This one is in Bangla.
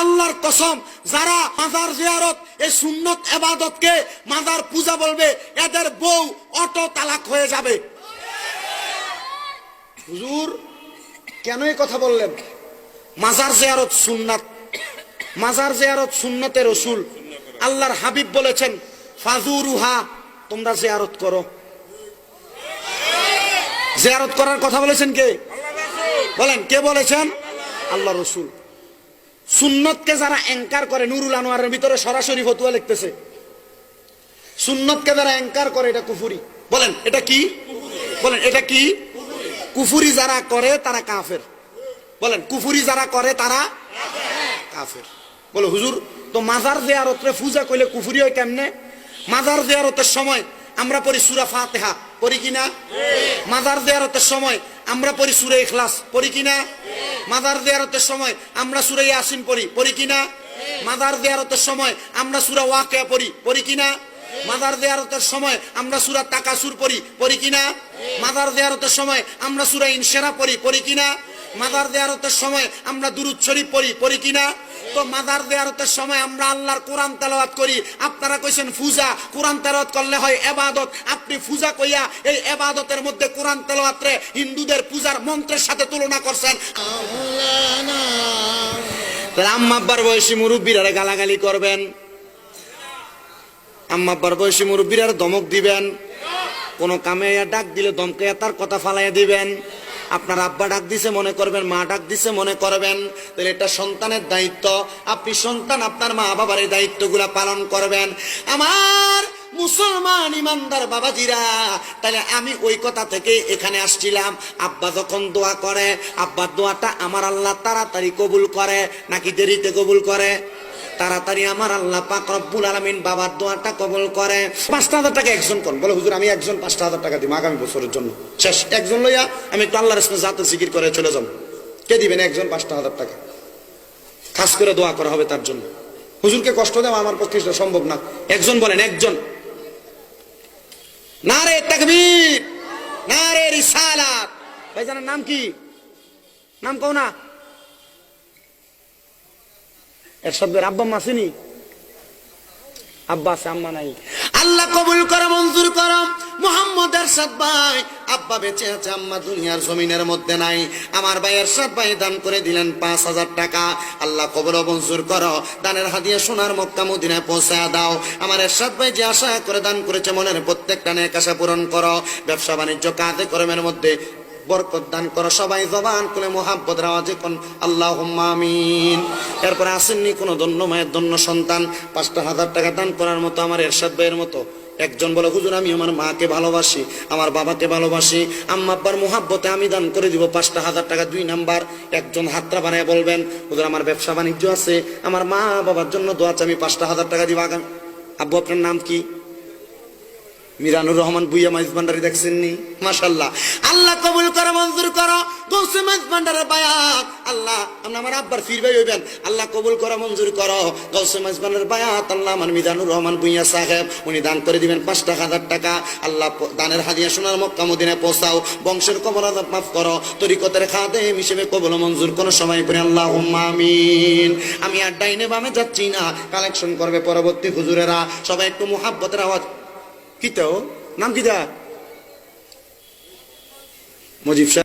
আল্লাহর কসম, যারা মাজার জিয়ারত, এই সুন্নত এবাদতকে মাজার পূজা বলবে, এদের বউ অটো তালাক হয়ে যাবে। হুজুর, কেন এই কথা বললেন? মাজার জিয়ারত সুন্নাত। মাজার জিয়ারত সুন্নতের রসুল। আল্লাহর হাবিব বলেছেন ফাজুরুহা তোমরা জিয়ারত করো। জিয়ারত করার কথা বলেছেন কে? বলেন, কে বলেছেন? আল্লাহ রসুল। সুন্নতকে যারা অ্যাঙ্কার করে, নুরুল আনোয়ারের ভিতরে সরাসরি ফতুয়া লিখতেছে। সুন্নতকে যারা অ্যাঙ্কার করে, এটা কুফুরি। বলেন, এটা কি? বলেন, এটা কি? কুফুরি যারা করে, তারা কাফের। বলেন, কুফুরি যারা করে, তারা কাফের। বলে, হুজুর, তো মাজার দেয়ারতরে পূজা কইলে কুফুরি হয় কেমনে? মাজার দেয়ারতের সময় আমরা পড়ি সুরা ফাতেহা, পড়ি কিনা? মাজার দেয়ারতের সময় আমরা পড়ি সুরে ইখলাস, পড়ি কিনা? মাজার দেয়ারতের সময় আমরা সুরে ইয়াসিন পড়ি পড়ি কিনা? মাজার দেয়ারতের সময় আমরা সুরা ওয়াকিয়া পড়ি পড়ি কিনা? মাদার দেয়ারতের সময় আমরা সুরা তাকাসুর পড়ি পড়ি কিনা? মাদার দেয়ারতের সময় আমরা সুরা ইনসেরা পড়ি পড়ি কিনা? মাদার দেয়ারতের সময় আমরা দুরুদ শরীফ পড়ি পড়ি কিনা? তো মাদার দেয়ারতের সময় আমরা আল্লাহর কোরআন তেলাওয়াত করি। আপনারা কইছেন ফুজা, কোরআন তেলাওয়াত করলে হয় এবাদত। আপনি ফুজা কইয়া এই এবাদতের মধ্যে কোরআন তেলাওয়াতরে হিন্দুদের পূজার মন্ত্রের সাথে তুলনা করছেন। তাহলে আম্মা আব্বার বয়সী মুরব্বীরা গালাগালি করবেন। আম্মা আব্বার বয়সী মুরব্বীরা দমক দিবেন। কোন কামে ডাক দিলে দমকে তার কথা ফালাইয়া দিবেন। আপনার আব্বা ডাক দিছে, মনে করবেন, মা ডাক দিছে, মনে করবেন, তাহলে এটা সন্তানের দায়িত্ব। আপনি সন্তান, আপনার মা বাবার এই দায়িত্বগুলা পালন করবেন। আমার মুসলমান ইমানদার বাবাজিরা, তাহলে আমি ওই কথা থেকে এখানে আসছিলাম। আব্বা যখন দোয়া করে আব্বার দোয়াটা আমার আল্লাহ তাড়াতাড়ি কবুল করে, নাকি দেরিতে কবুল করে? তাড়াতাড়ি আমার আল্লাহ পাক রব্বুল আলামিন বাবার দোয়াটা কবুল করে। পাঁচটা হাজার টাকা একজন কোন? বলে, হুজুর, আমি একজন পাঁচটা হাজার টাকা দিব আগামী বছরের জন্য। শেষ, একজন লইয়া আমি একটু আল্লাহর ইসমে জাতে জিকির করে চলে যাব। কে দিবেন একজন পাঁচটা হাজার টাকা? খাস করে দোয়া করা হবে তার জন্য। হুজুরকে কষ্ট দেওয়া আমার পক্ষে সেটা সম্ভব না। একজন বলেন, একজন। না রে তাকবীর না রে রিসালাত। ভাইজানের নাম কি? নাম কও না। এরশাদ ভাইয়ের আব্বা আম্মা আসেনি আব্বা আছে, আম্মা নাই। আল্লাহ কবুল করো, মঞ্জুর করো। মোহাম্মদ এরশাদ ভাই, আব্বা বেঁচে আছে, আম্মা দুনিয়ার জমিনের মধ্যে নাই। আমার ভাই এরশাদ ভাই দান করে দিলেন পাঁচ হাজার টাকা। আল্লাহ কবুল মঞ্জুর করো। দানের হাদিয়া সোনার মক্কা মদিনায় পৌঁছায় দাও। আমার এরশাদ ভাই যে আশা করে দান করেছে, মনের প্রত্যেকটা নেক আশা পূরণ করো। ব্যবসা বাণিজ্য কাজে কর্মের মধ্যে বরকত দান করো। সবাই জবান করে মোহাব্বত রাওয়াজে কোন আল্লাহ আমিন। এরপরে আসেননি কোনো দন্য মায়ের দন্য সন্তান। পাঁচটা হাজার টাকা দান করার মতো আমার এরশাদ ভাইয়ের মতো। একজন বলে, হুজুর, আমি আমার মাকে ভালোবাসি, আমার বাবাকে ভালোবাসি। আম্মা আব্বার মোহাব্বতে আমি দান করে দিব পাঁচটা হাজার টাকা, দুই নাম্বার। একজন হাতটা বানায় বলবেন, হুজুর, আমার ব্যবসা বাণিজ্য আছে, আমার মা বাবার জন্য দোয়া আমি পাঁচটা হাজার টাকা দিব আগামী আব্বু, আপনার নাম কি? মিরানুর রহমান বুইয়া মাইজ ভান্ডারি দেখছেন নি মাশাল্লাহ আল্লাহ কবুল করো, মঞ্জুর করো। গৌসে মাইজ ভান্ডারের বায়াত। আল্লাহ, আপনি আমার আব্বার ফির ভাই হইবেন। আল্লাহ কবুল করো, মঞ্জুর করো। গৌসে মাইজ ভান্ডারের বায়াত। আল্লাহ আমার মিরানুর রহমান বুইয়া সাহেব, উনি দান করে দিবেন পাঁচটা হাজার টাকা। আল্লাহ দানের হাদিয়া সোনার মক্কা মদিনায় পৌঁছাও। বংশের কবর আজাব মাফ করো। তরিকতের খাদে হিসেবে কবল মঞ্জুর কোন সময় করে আল্লাহ আমিন। আমি আর ডাইনে বামে যাচ্ছি না। কালেকশন করবে পরবর্তী হুজুরেরা। সবাই একটু মোহাব্বতের আওয়াজ কিতাও নাম কিতা মজিব সাহেব